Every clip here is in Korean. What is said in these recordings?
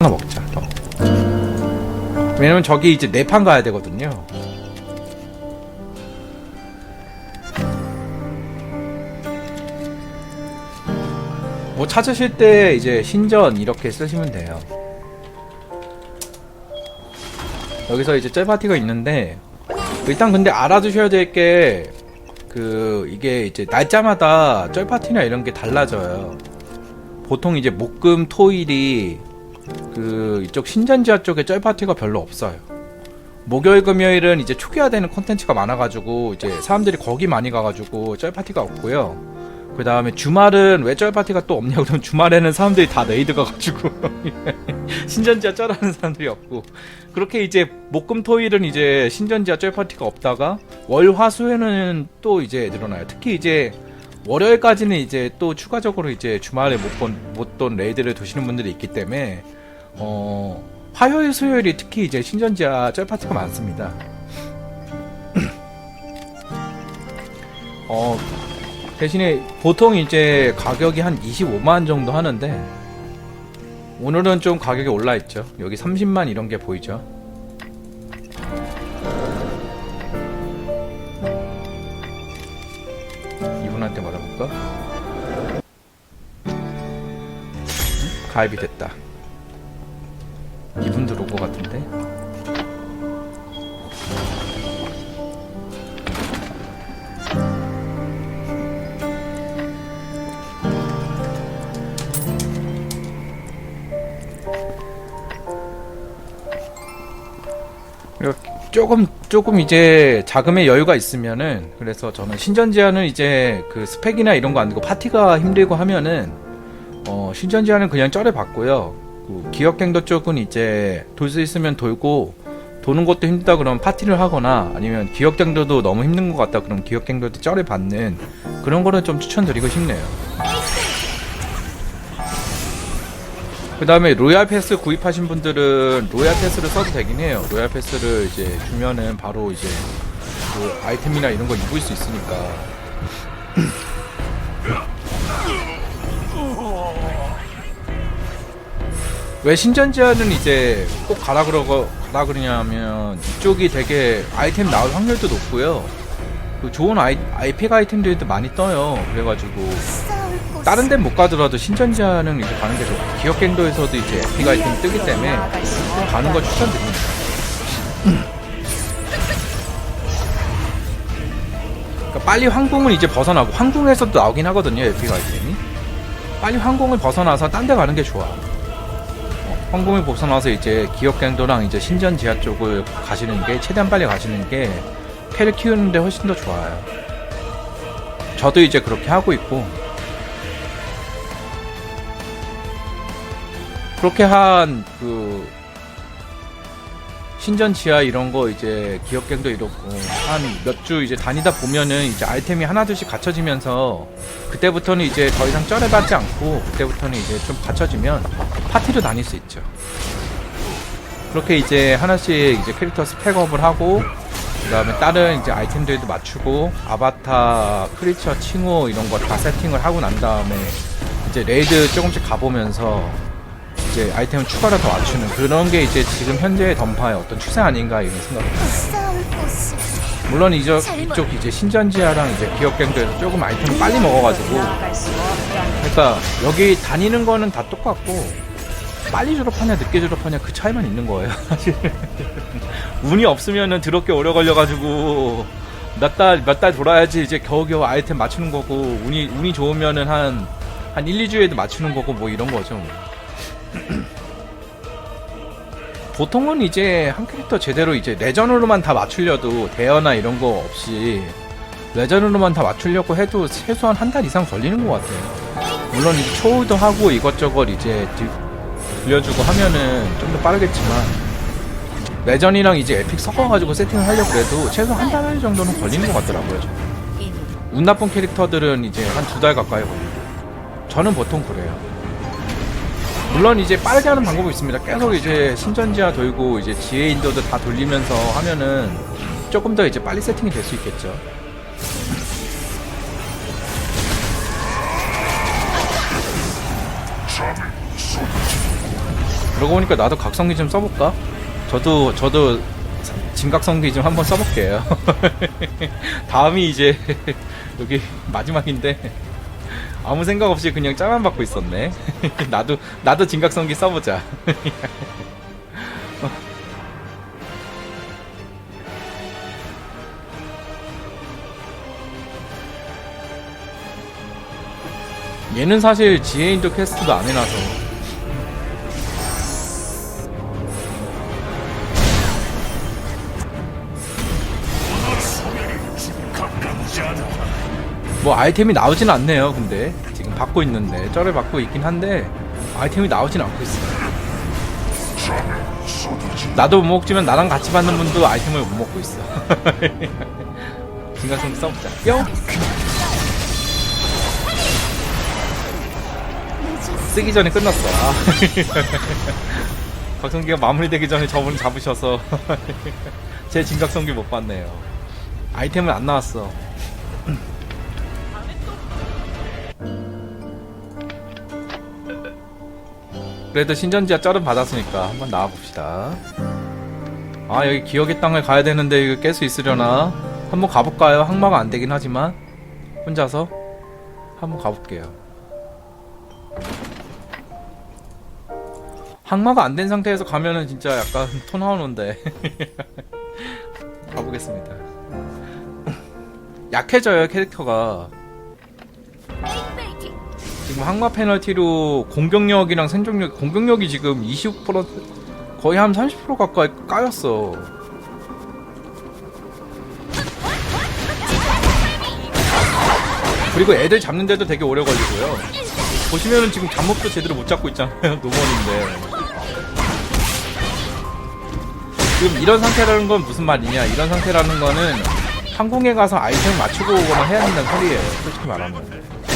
하나 먹자. 더. 왜냐면 저기 이제 네 판 가야 되거든요. 뭐 찾으실 때 이제 신전 이렇게 쓰시면 돼요. 여기서 이제 짤파티가 있는데 일단 근데 알아두셔야 될 게 그 이게 이제 날짜마다 짤파티나 이런 게 달라져요. 보통 이제 목금 토일이 그 이쪽 신전지하 쪽에 짤파티가 별로 없어요. 목요일 금요일은 이제 초기화되는 콘텐츠가 많아가지고 이제 사람들이 거기 많이 가가지고 짤파티가 없고요. 그 다음에 주말은 왜 짤파티가 또 없냐 그러면 주말에는 사람들이 다 레이드 가가지고 신전지하 짤하는 사람들이 없고 그렇게 이제 목금토일은 이제 신전지하 짤파티가 없다가 월화수에는 또 이제 늘어나요. 특히 이제 월요일까지는 이제 또 추가적으로 이제 주말에 못본못돈 레이드를 두시는 분들이 있기 때문에 어 화요일 수요일이 특히 이제 신전지하 짤파티가 많습니다. 어 대신에 보통 이제 가격이 한 25만 정도 하는데 오늘은 좀 가격이 올라 있죠. 여기 30만 이런 게 보이죠. 이분한테? 응? 가입이 됐다. 것 같은데? 조금 조금 이제 자금의 여유가 있으면은 그래서 저는 신전 제한은 이제 그 스펙이나 이런 거 안 되고 파티가 힘들고 하면은 어 신전 제한은 그냥 쩔에 받고요. 그 기억갱도 쪽은 이제 돌 수 있으면 돌고 도는 것도 힘들다 그러면 파티를 하거나 아니면 기억갱도도 너무 힘든 것 같다 그럼 기억갱도도 쩔에 받는 그런 거는 좀 추천드리고 싶네요. 그 다음에 로얄 패스 구입하신 분들은 로얄 패스를 써도 되긴 해요. 로얄 패스를 이제 주면은 바로 이제 그 아이템이나 이런 거 입을 수 있으니까. 왜 신전지하는 이제 꼭 가라 그러고 가라 그러냐면 이쪽이 되게 아이템 나올 확률도 높고요. 그 좋은 아이, 아이팩 아이템들도 많이 떠요. 그래가지고 다른 데는 못 가더라도 신전지하는 이제 가는 게 좋고 기억갱도에서도 이제 에픽 아이템 뜨기 때문에 가는 걸 추천드립니다. 그러니까 빨리 황궁을 이제 벗어나고 황궁에서도 나오긴 하거든요 에픽 아이템이. 빨리 황궁을 벗어나서 딴 데 가는 게 좋아. 어, 황궁을 벗어나서 이제 기억갱도랑 이제 신전 지하 쪽을 가시는 게 최대한 빨리 가시는 게 캐를 키우는데 훨씬 더 좋아요. 저도 이제 그렇게 하고 있고 그렇게 한 그 신전 지하 이런 거 이제 기억갱도 이렇고 한 몇 주 이제 다니다 보면은 이제 아이템이 하나둘씩 갖춰지면서 그때부터는 이제 더 이상 쩔어받지 않고 그때부터는 이제 좀 갖춰지면 파티로 다닐 수 있죠. 그렇게 이제 하나씩 이제 캐릭터 스펙업을 하고 그 다음에 다른 이제 아이템들도 맞추고 아바타, 크리처, 칭호 이런 거 다 세팅을 하고 난 다음에 이제 레이드 조금씩 가보면서 이제 아이템 추가로 더 맞추는 그런 게 이제 지금 현재의 던파의 어떤 추세 아닌가 이런 생각이 곳이 물론 이쪽, 이쪽 이제 신전지하랑 이제 기억갱도에서 조금 아이템을 빨리 먹어가지고. 그러니까 여기 다니는 거는 다 똑같고 빨리 졸업하냐 늦게 졸업하냐 그 차이만 있는 거예요 사실. 운이 없으면은 더럽게 오래 걸려가지고 몇 달 몇 달 돌아야지 이제 겨우겨우 아이템 맞추는 거고 운이 운이 좋으면은 한한 1, 2주에도 맞추는 거고 뭐 이런 거죠 보통은 이제 한 캐릭터 제대로 이제 레전으로만 다 맞추려도 대여나 이런 거 없이 레전으로만 다 맞추려고 해도 최소한 한 달 이상 걸리는 것 같아요. 물론 이제 초우도 하고 이것저것 이제 디- 들려주고 하면은 좀 더 빠르겠지만 레전이랑 이제 에픽 섞어가지고 세팅을 하려고 해도 최소 한달 정도는 걸리는 것 같더라고요. 운 나쁜 캐릭터들은 이제 한 두 달 가까이 걸리고 저는 보통 그래요. 물론 이제 빠르게 하는 방법이 있습니다. 계속 이제 신전지하 돌고 이제 지혜 인도도 다 돌리면서 하면은 조금 더 이제 빨리 세팅이 될 수 있겠죠. 그러고 보니까 나도 각성기 좀 써볼까? 저도 저도 진각성기 좀 한번 써볼게요. 다음이 이제 여기 마지막인데 아무 생각 없이 그냥 짤만 받고 있었네. 나도 나도 진각성기 써보자. 얘는 사실 지혜인도 퀘스트도 안 해놔서 뭐 아이템이 나오진 않네요 근데. 지금 받고 있는데. 쩔을 받고 있긴 한데 아이템이 나오진 않고 있어요. 나도 못 먹지만 나랑 같이 받는 분도 아이템을 못 먹고 있어. 진가성 써보자 뿅! 쓰기 전에 끝났어. 아. 박성기가 마무리되기 전에 저분 잡으셔서 제 진각성기 못 봤네요. 아이템은 안 나왔어 그래도 신전지하 쩔은 받았으니까 한번 나와봅시다. 아 여기 기억의 땅을 가야 되는데 이거 깰 수 있으려나? 한번 가볼까요? 항마가 안 되긴 하지만 혼자서 한번 가볼게요. 항마가 안 된 상태에서 가면은 진짜 약간 토 나오는데 가보겠습니다. 약해져요 캐릭터가. 지금 항마 페널티로 공격력이랑 생존력 공격력이 지금 25% 거의 한 30% 가까이 까였어. 그리고 애들 잡는데도 되게 오래 걸리고요. 보시면은 지금 잡목도 제대로 못 잡고 있잖아요. 노멀인데. 지금 이런 상태라는 건 무슨 말이냐? 이런 상태라는 거는 항공에 가서 아이템 맞추고 오거나 해야 된다는 소리예요. 솔직히 말하면.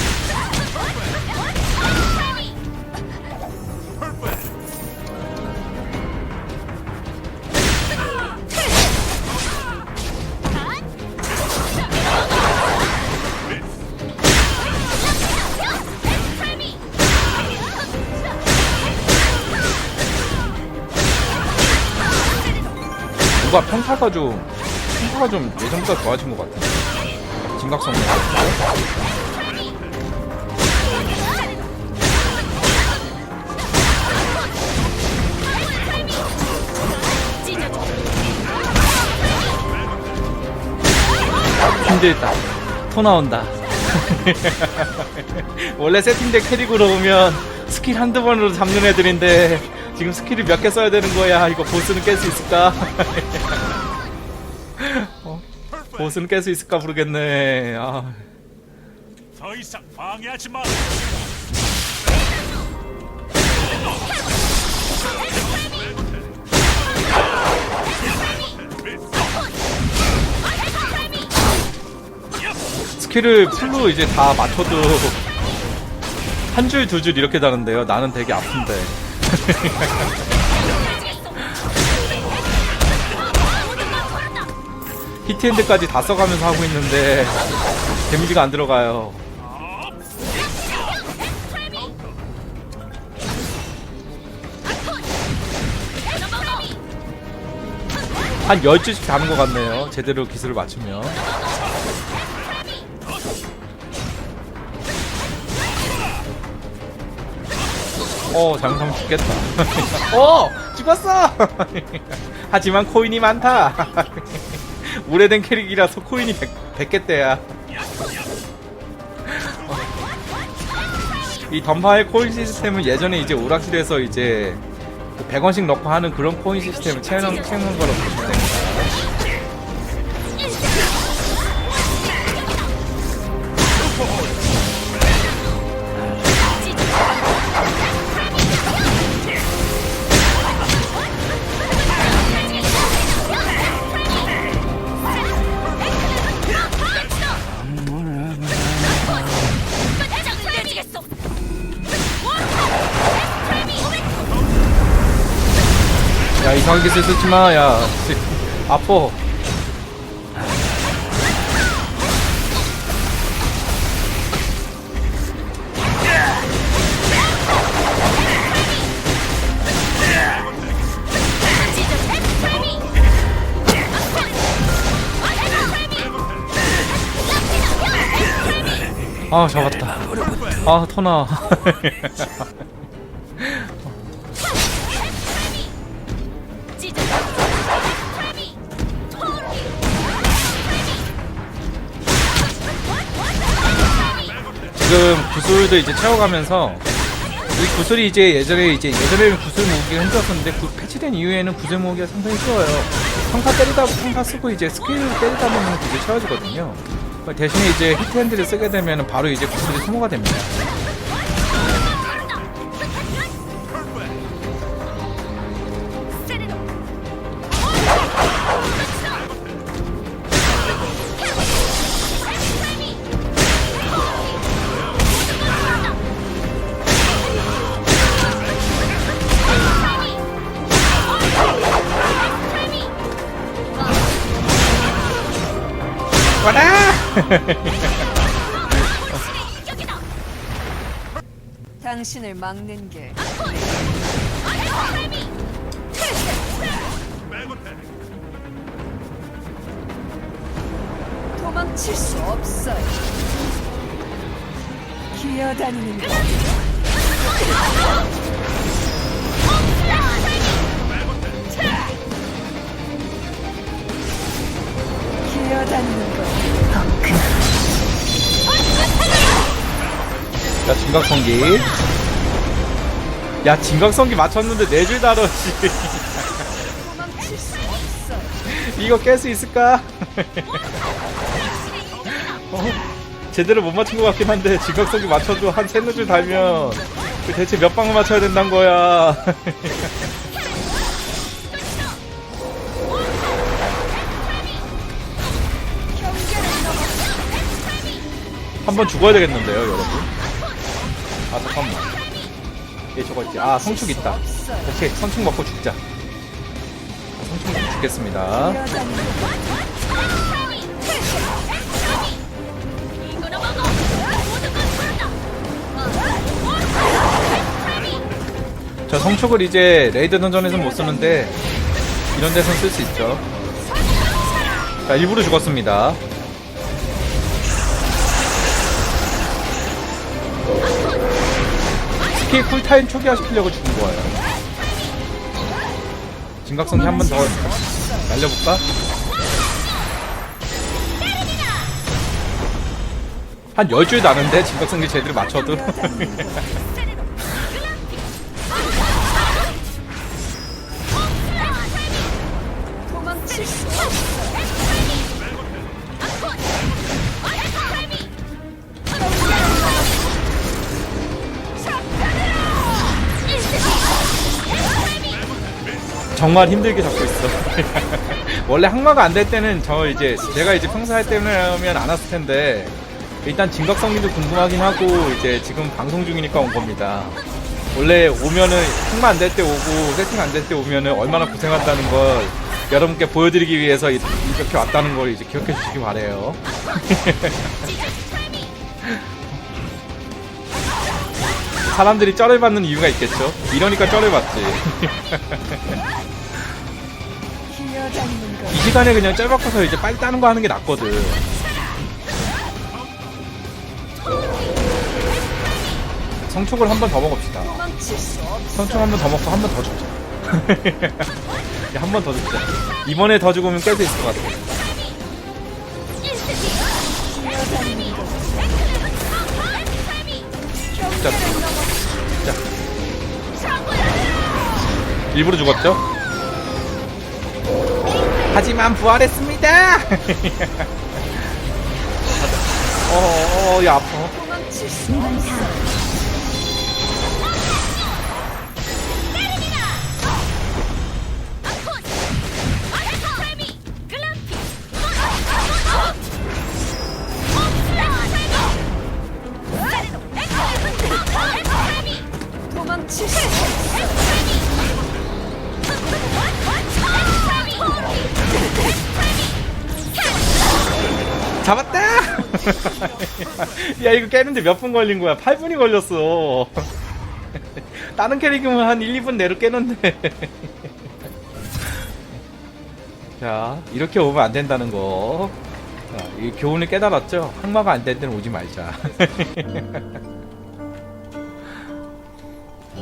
누가 평타가 좀 평타가 좀 예전보다 좋아진 것 같아. 진각성이 힘들다. 토 나온다. 원래 세팅된 캐릭으로 오면 스킬 한두 번으로 잡는 애들인데 지금 스킬을 몇 개 써야 되는 거야. 이거 보스는 깰 수 있을까? 어? 보스는 깰 수 있을까 모르겠네. 아. 더 이상 방해하지 마. 스킬을 풀로 이제 다 맞춰도 한 줄 두 줄 이렇게 다는데요. 나는 되게 아픈데. 히트핸드까지 다 써가면서 하고 있는데 데미지가 안 들어가요. 한 10줄씩 다는 것 같네요. 제대로 기술을 맞추면. 어, 잘못하면 죽겠다. 어! 죽었어! 하지만 코인이 많다. 오래된 캐릭이라서 코인이 100, 100 개 대야. 이 던파의 코인 시스템은 예전에 이제 오락실에서 이제 100원씩 넣고 하는 그런 코인 시스템을 채우는, 채우는 거로 보시면 됩니다. 야 이상한 기술 쓰지 마. 야 아퍼. 아 잡았다. 아 터나. 지금 구슬도 이제 채워가면서 이 구슬이 이제 예전에 이제 예전에는 구슬 모으기가 힘들었었는데 그 패치된 이후에는 구슬 모으기가 상당히 쉬워요. 평타 때리다 평타 쓰고 이제 스킬 때리다 보면 구슬 채워지거든요. 대신에 이제 히트핸드를 쓰게 되면 바로 이제 구슬이 소모가 됩니다. 당신을 막는 게 도망칠 수 없어요. 기어다니는 거 기어다니는 거 자, 진각성기. 야, 진각성기 맞췄는데 네 줄 다뤄, 씨. 도망칠 수 없어요. 이거 깰 수 있을까? 어? 제대로 못 맞춘 것 같긴 한데, 진각성기 맞춰도 한 세네 줄 달면, 그 대체 몇 방을 맞춰야 된다는 거야. 한번 죽어야 되겠는데요, 여러분. 아, 잠깐만. 얘 저거 있지. 아, 성축 있다. 오케이, 성축 먹고 죽자. 아, 성축 먹고 죽겠습니다. 저 성축을 이제 레이드 던전에서 못 쓰는데 이런 데선 쓸 수 있죠. 자, 일부러 죽었습니다. 스킬 쿨타임 초기화 시키려고 죽은 거예요. 진각성기 한번 더 날려볼까? 한 10줄 나는데 진각성기 제대로 맞춰도 정말 힘들게 잡고 있어. 원래 항마가 안 될 때는 저 이제 제가 이제 평소 할 때면 안 왔을 텐데 일단 진각성기도 궁금하긴 하고 이제 지금 방송 중이니까 온 겁니다. 원래 오면은 항마 안 될 때 오고 세팅 안 될 때 오면은 얼마나 고생한다는 걸 여러분께 보여드리기 위해서 이- 이렇게 왔다는 걸 이제 기억해 주시기 바래요. 사람들이 쩔을 받는 이유가 있겠죠. 이러니까 쩔을 받지. 이 시간에 그냥 짤박혀서 이제 빨리 따는 거 하는 게 낫거든. 성축을 한 번 더 먹읍시다. 성축 한번 더 먹고 한 번 더 죽자. 한 번 더 죽자. 이번에 더 죽으면 깰 수 있을 것 같아. 기어 일부러 죽었죠? 하지만 부활했습니다! 어, 어, 야, 아파. 도망칠 수 없어 야, 이거 깨는데 몇 분 걸린 거야? 8분이 걸렸어. 다른 캐릭이면 한 1, 2분 내로 깨는데. 자, 이렇게 오면 안 된다는 거. 자, 이 교훈을 깨달았죠? 항마가 안 될 때는 오지 말자.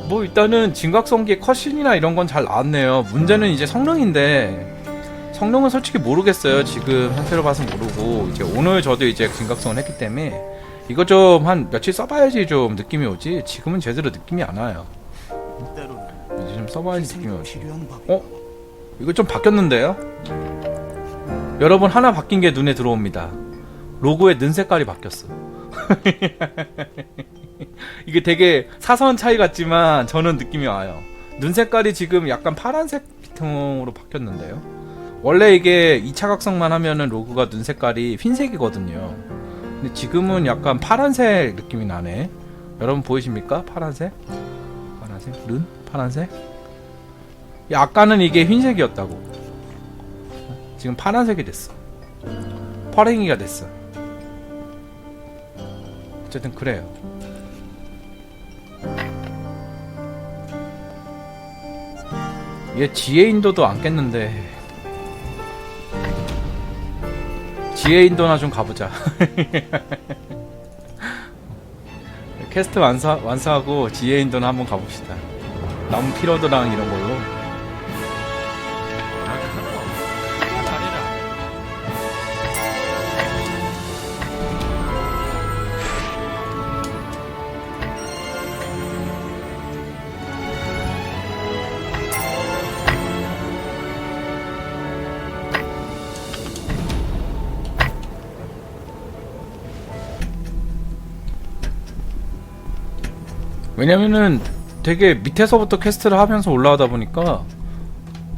뭐 일단은 진각성기의 컷신이나 이런 건 잘 나왔네요. 문제는 이제 성능인데 성능은 솔직히 모르겠어요. 지금 상태로 봐서 모르고 이제 오늘 저도 이제 진각성을 했기 때문에 이거 좀 한 며칠 써봐야지 좀 느낌이 오지. 지금은 제대로 느낌이 안 와요. 이제 좀 써봐야지 느낌이 오지. 어? 이거 좀 바뀌었는데요? 여러분 하나 바뀐 게 눈에 들어옵니다. 로고의 는 색깔이 바뀌었어. 이게 되게 사소한 차이 같지만 저는 느낌이 와요. 눈 색깔이 지금 약간 파란색 비통으로 바뀌었는데요. 원래 이게 2차 각성만 하면은 로고가 눈 색깔이 흰색이거든요. 근데 지금은 약간 파란색 느낌이 나네. 여러분 보이십니까? 파란색? 파란색? 른? 파란색? 야, 아까는 이게 흰색이었다고. 지금 파란색이 됐어. 퍼랭이가 됐어. 어쨌든 그래요. 얘 지혜 인도도 안 깼는데. 지혜 인도나 좀 가보자. 캐스트 완사, 완사하고 지혜 인도나 한번 가봅시다. 나무 피로드랑 이런 걸 왜냐면은 되게 밑에서부터 퀘스트를 하면서 올라가다 보니까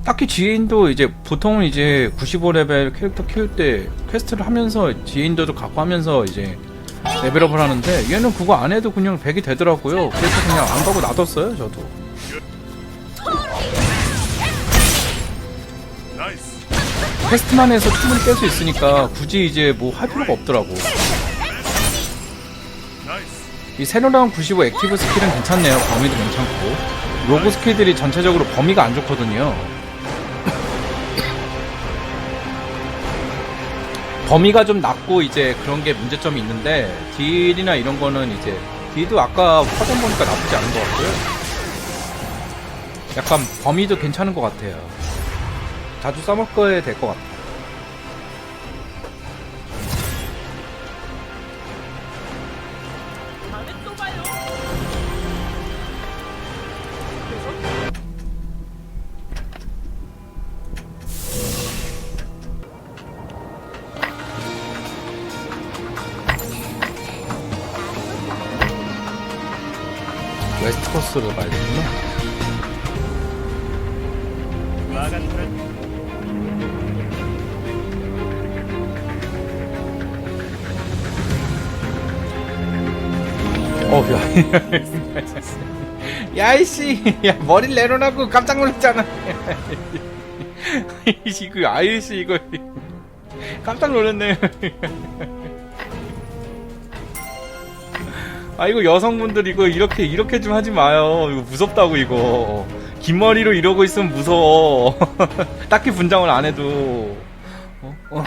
딱히 지인도 이제 보통은 이제 95레벨 캐릭터 키울 때 퀘스트를 하면서 지인도도 갖고 하면서 이제 레벨업을 하는데 얘는 그거 안 해도 그냥 100이 되더라고요. 그래서 그냥 안 가고 놔뒀어요, 저도. 퀘스트만 해서 충분히 깰 수 있으니까 굳이 이제 뭐 할 필요가 없더라고. 이 나온 95 액티브 스킬은 괜찮네요. 범위도 괜찮고. 로고 스킬들이 전체적으로 범위가 안 좋거든요. 범위가 좀 낮고 이제 그런 게 문제점이 있는데 딜이나 이런 거는 이제 딜도 아까 화전 보니까 나쁘지 않은 것 같고요. 약간 범위도 괜찮은 것 같아요. 자주 써먹 거에 될것 같아요. 야. 야, 이씨. 야, 머리를 내려놔고 깜짝 놀랐잖아. 이거, 아이씨, 이거. 깜짝 놀랐네. 아, 이거 여성분들 이거 이렇게, 이렇게 좀 하지 마요. 이거 무섭다고, 이거. 긴 머리로 이러고 있으면 무서워. 딱히 분장을 안 해도. 어? 어.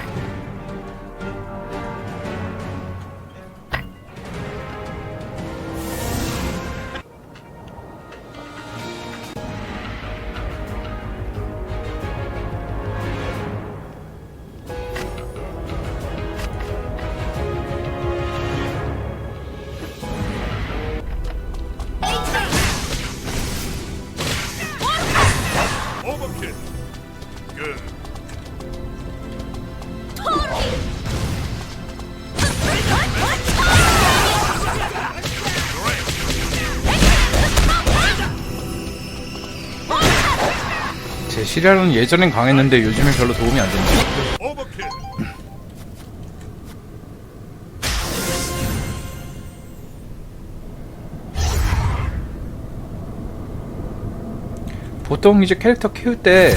제 시리얼은 예전엔 강했는데 요즘엔 별로 도움이 안 된다. 보통 이제 캐릭터 키울 때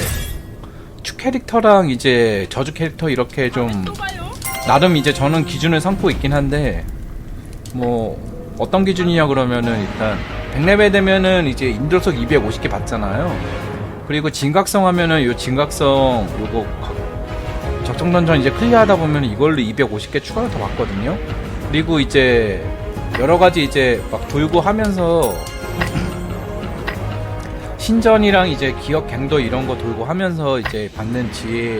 축 캐릭터랑 이제 저주 캐릭터 이렇게 좀 나름 이제 저는 기준을 삼고 있긴 한데 뭐 어떤 기준이냐 그러면은 일단 100레벨 되면은 이제 인도석 250개 받잖아요. 그리고 진각성 하면은 요 진각성 요거 가- 적정 던전 이제 클리어하다 보면 이걸로 250개 추가로 더 받거든요. 그리고 이제 여러 가지 이제 막 돌고 하면서 신전이랑 이제 기억 갱도 이런 거 돌고 하면서 이제 받는 지혜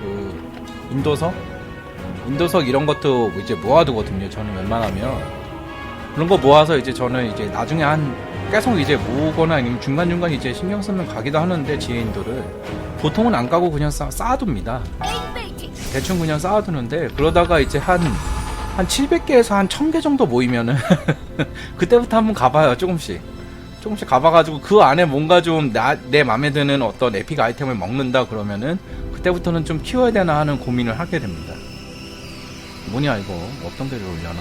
그 인도석 인도석 이런 것도 이제 모아두거든요. 저는 웬만하면 그런 거 모아서 이제 저는 이제 나중에 한 계속 이제 모으거나 아니면 중간 중간 이제 신경 쓰면 가기도 하는데 지혜 인도를 보통은 안 가고 그냥 쌓, 쌓아둡니다. 대충 그냥 쌓아두는데 그러다가 이제 한 한 700개에서 한 1000개 정도 모이면은 그때부터 한번 가봐요 조금씩. 조금씩 가봐가지고 그 안에 뭔가 좀내 맘에 드는 어떤 에픽 아이템을 먹는다 그러면은 그때부터는 좀 키워야 되나 하는 고민을 하게 됩니다. 뭐냐 이거? 어떤 개를 올려나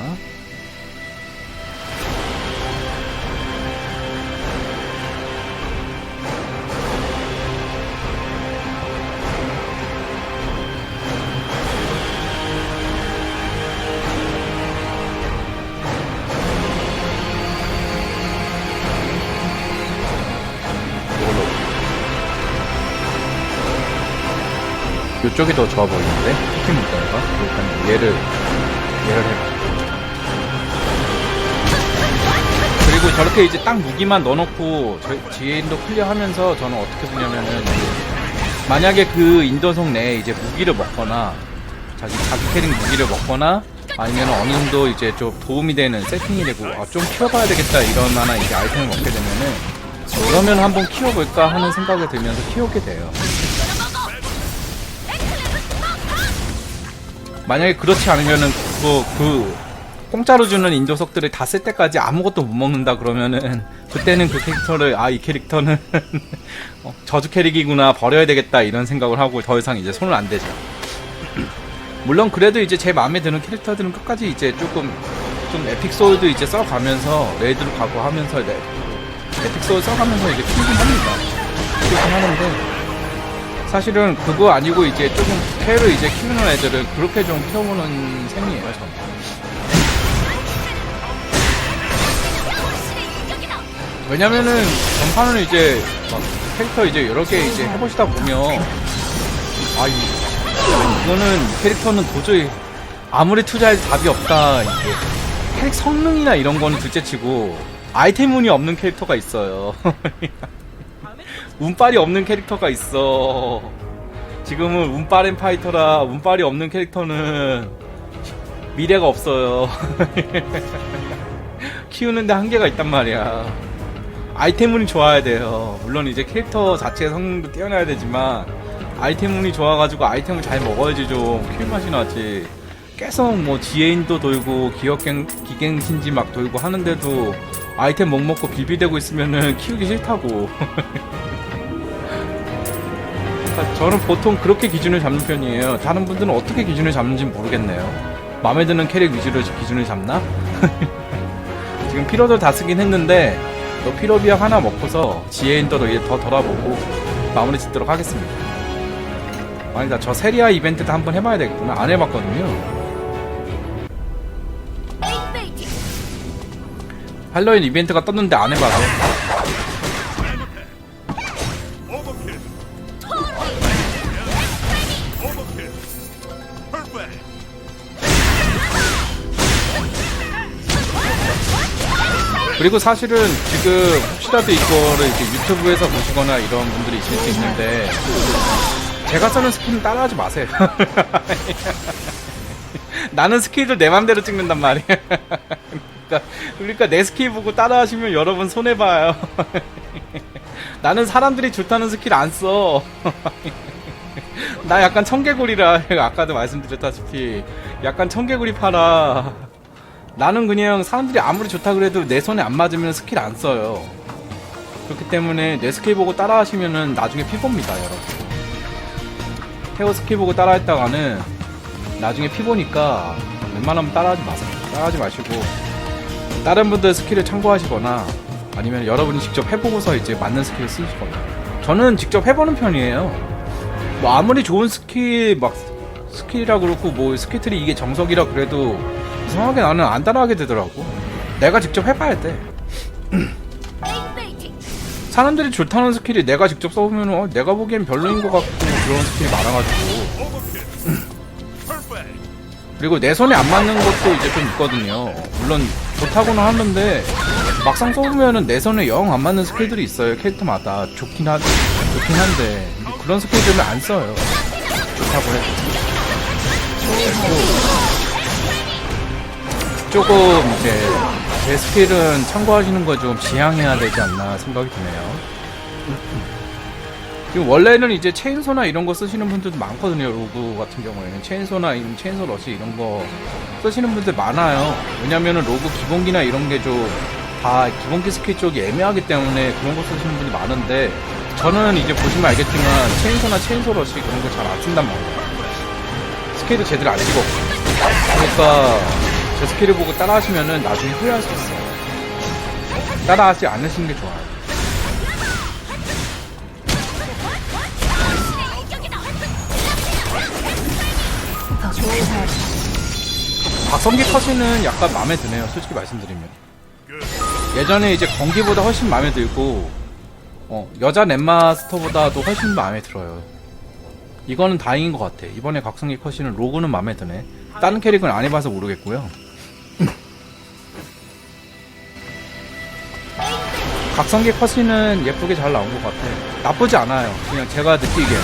이쪽이 더 좋아 보이는데? 스킨 문자가 일단 얘를 얘를 해봐. 그리고 저렇게 이제 딱 무기만 넣어놓고 저 지인도 클리어 하면서 저는 어떻게 보냐면은 만약에 그 인도성 내에 이제 무기를 먹거나 자기 자기 캐릭 무기를 먹거나 아니면 어느 정도 이제 좀 도움이 되는 세팅이 되고 아, 좀 키워봐야 되겠다 이런 만한 이제 아이템을 먹게 되면은 그러면 한번 키워볼까 하는 생각이 들면서 키우게 돼요. 만약에 그렇지 않으면은 그거 그 공짜로 주는 인조석들을 다 쓸 때까지 아무것도 못 먹는다 그러면은 그때는 그 캐릭터를 아 이 캐릭터는 어, 저주 캐릭이구나 버려야 되겠다 이런 생각을 하고 더 이상 이제 손을 안 대죠. 물론 그래도 이제 제 마음에 드는 캐릭터들은 끝까지 이제 조금 좀 에픽 소울도 이제 써가면서 레이드로 가고 하면서 레, 에픽 소울 써가면서 이제 키우긴 합니다. 키우긴 하는데 사실은 그거 아니고 이제 조금 패를 이제 키우는 애들을 그렇게 좀 키워보는 셈이에요 저는. 왜냐면은 전판은 이제 막 캐릭터 이제 여러 개 이제 해보시다 보면 아 이, 이거는 이 캐릭터는 도저히 아무리 투자해도 답이 없다 이게 캐릭 성능이나 이런 거는 둘째치고 아이템 운이 없는 캐릭터가 있어요. 운빨이 없는 캐릭터가 있어. 지금은 운빨 앤 파이터라 운빨이 없는 캐릭터는 미래가 없어요. 키우는데 한계가 있단 말이야. 아이템 운이 좋아야 돼요. 물론 이제 캐릭터 자체의 성능도 뛰어나야 되지만 아이템 운이 좋아가지고 아이템을 잘 먹어야지 좀 키울 맛이 나지. 계속 뭐 지혜인도 돌고 기억갱 기갱신지 막 돌고 하는데도 아이템 못 먹고 빌비대고 있으면은 키우기 싫다고. 저는 보통 그렇게 기준을 잡는 편이에요. 다른 분들은 어떻게 기준을 잡는지 모르겠네요. 마음에 드는 캐릭 위주로 기준을 잡나? 지금 피로도 다 쓰긴 했는데 또 피로비약 하나 먹고서 지혜인도로 이제 더 돌아보고 마무리 짓도록 하겠습니다. 아니다 저 세리아 이벤트도 한번 해봐야 되겠구나 안 해봤거든요. 할로윈 이벤트가 떴는데 안 해봐서 그리고 사실은 지금 혹시라도 이거를 이제 유튜브에서 보시거나 이런 분들이 있을 수 있는데 제가 쓰는 스킬은 따라하지 마세요. 나는 스킬을 내 맘대로 찍는단 말이에요. 그러니까, 그러니까 내 스킬 보고 따라하시면 여러분 손해 봐요. 나는 사람들이 좋다는 스킬 안 써. 나 약간 청개구리라 아까도 말씀드렸다시피 약간 청개구리 팔아. 나는 그냥 사람들이 아무리 좋다 그래도 내 손에 안 맞으면 스킬 안 써요. 그렇기 때문에 내 스킬 보고 따라 하시면은 나중에 피봅니다, 여러분. 태호 스킬 보고 따라 했다가는 나중에 피보니까 웬만하면 따라하지 마세요. 따라하지 마시고 다른 분들 스킬을 참고하시거나 아니면 여러분이 직접 해보고서 이제 맞는 스킬을 쓰시거나 저는 직접 해보는 편이에요. 뭐 아무리 좋은 스킬 막 스킬이라 그렇고 뭐 스킬 트리 이게 정석이라 그래도 이상하게 나는 안 따라하게 되더라고. 내가 직접 해봐야 돼. 사람들이 좋다는 스킬이 내가 직접 써보면 어, 내가 보기엔 별로인 것 같고 그런 스킬이 많아가지고. 그리고 내 손에 안 맞는 것도 이제 좀 있거든요. 물론 좋다고는 하는데 막상 써보면은 내 손에 영 안 맞는 스킬들이 있어요. 캐릭터마다 좋긴 하 좋긴 한데 그런 스킬들은 안 써요. 좋다고 해도. 조금 이제 제 스킬은 참고하시는 거 좀 지양해야 되지 않나 생각이 드네요. 지금 원래는 이제 체인소나 이런 거 쓰시는 분들도 많거든요. 로그 같은 경우에는 체인소나 이런 체인소 러시 이런 거 쓰시는 분들 많아요. 왜냐면은 로그 기본기나 이런 게 좀 다 기본기 스킬 쪽이 애매하기 때문에 그런 거 쓰시는 분이 많은데 저는 이제 보시면 알겠지만 체인소나 체인소 러시 그런 거 잘 안 쓴단 말이에요. 스킬도 제대로 안 찍었고. 그러니까 저 스킬을 보고 따라 하시면은 나중에 후회할 수 있어요. 따라하지 않으시는 게 좋아요. 박성기 컷이는 약간 마음에 드네요. 솔직히 말씀드리면. 예전에 이제 건기보다 훨씬 마음에 들고, 어, 여자 넷마스터보다도 훨씬 마음에 들어요. 이거는 다행인 것 같아. 이번에 각성기 컷이는 로고는 마음에 드네. 다른 캐릭은 안 해봐서 모르겠고요. 각성기 컷이는 예쁘게 잘 나온 것 같아. 나쁘지 않아요. 그냥 제가 느끼기에.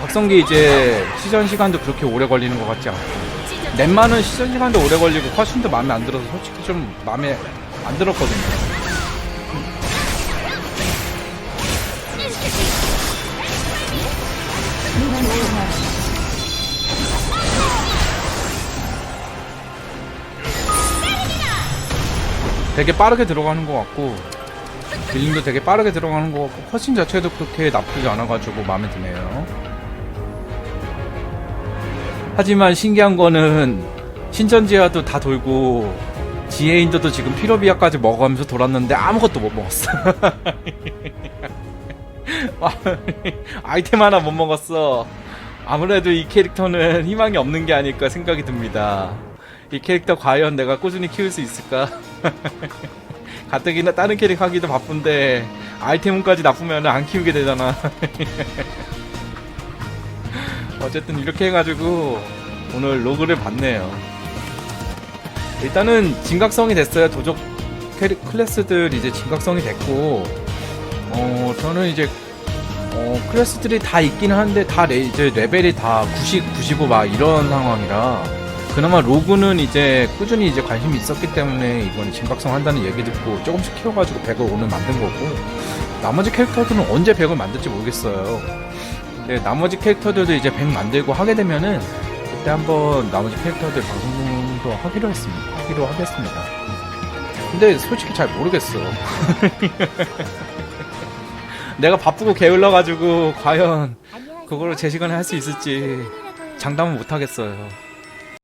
각성기 이제 시전 시간도 그렇게 오래 걸리는 것 같지 않고. 넷마는 시전 시간도 오래 걸리고 컷신도 마음에 안 들어서 솔직히 좀 마음에 안 들었거든요. 되게 빠르게 들어가는 것 같고 딜링도 되게 빠르게 들어가는 것 같고 컷신 자체도 그렇게 나쁘지 않아가지고 마음에 드네요. 하지만 신기한 거는 신전지하도 다 돌고 지혜인도도 지금 피로비아까지 먹어가면서 돌았는데 아무것도 못 먹었어. 아이템 하나 못 먹었어. 아무래도 이 캐릭터는 희망이 없는 게 아닐까 생각이 듭니다. 이 캐릭터 과연 내가 꾸준히 키울 수 있을까? 가뜩이나 다른 캐릭 하기도 바쁜데 아이템까지 나쁘면 안 키우게 되잖아. 어쨌든 이렇게 해가지고 오늘 로그를 봤네요. 일단은 진각성이 됐어요. 도적 캐릭 클래스들 이제 진각성이 됐고, 어 저는 이제 어 클래스들이 다 있기는 한데 다 레, 이제 레벨이 다 90, 95 막 이런 상황이라 그나마 로그는 이제 꾸준히 이제 관심이 있었기 때문에 이번에 진각성 한다는 얘기 듣고 조금씩 키워가지고 100을 오늘 만든 거고 나머지 캐릭터들은 언제 100을 만들지 모르겠어요. 네, 나머지 캐릭터들도 이제 100 만들고 하게 되면은 그때 한번 나머지 캐릭터들 방송도 하기로 했습니다. 하기로 하겠습니다. 근데 솔직히 잘 모르겠어. 내가 바쁘고 게을러가지고 과연 그거를 제 시간에 할 수 있을지 장담은 못 하겠어요.